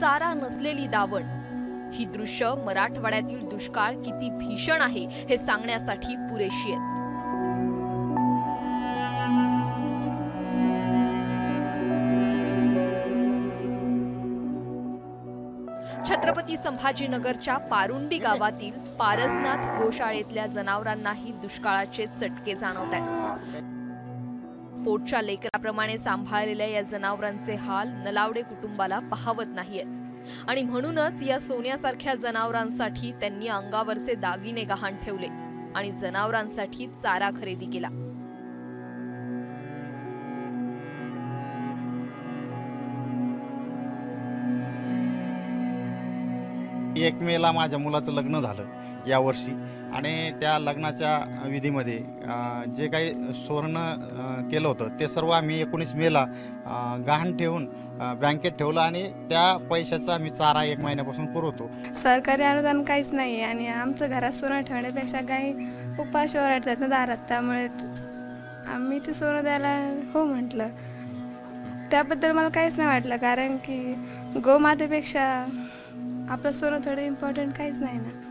चारा नसलेली दावण. ही दृश्य मराठवाड्यातील दुष्काळ किती भीषण आहे हे सांगण्यासाठी पुरेशी आहेत. छत्रपती संभाजीनगरच्या पारुंडी गावातील पारसनाथ गोशाळेतल्या जनावरांनाही दुष्काळाचे चटके जाणवत आहेत पोटच्या लेकराप्रमाणे सांभाळलेल्या या जनावरांचे हाल नलावडे कुटुंबाला पाहवत नाहीयेत. आणि म्हणूनच या सोन्यासारख्या जनावरांसाठी त्यांनी अंगावरचे दागिने गहाण ठेवले आणि जनावरांसाठी चारा खरेदी केला. एक मेला माझ्या मुलाचं लग्न झालं यावर्षी. आणि त्या लग्नाच्या विधीमध्ये जे काही सुवर्ण केलं होतं ते सर्व आम्ही एकोणीस मेला गहाण ठेवून बँकेत ठेवलं आणि त्या पैशाचा आम्ही चारा एक महिन्यापासून पुरवतो. सरकारी अनुदान काहीच नाही आहे आणि आमचं घरात सोनं ठेवण्यापेक्षा गाई उपाशी ओरडतात ना दारात त्यामुळे आम्ही ते सोनं द्यायला हो म्हटलं. त्याबद्दल मला काहीच नाही वाटलं कारण की गोमातेपेक्षा आपला सोनं थोडं इम्पॉर्टंट काहीच नाही ना.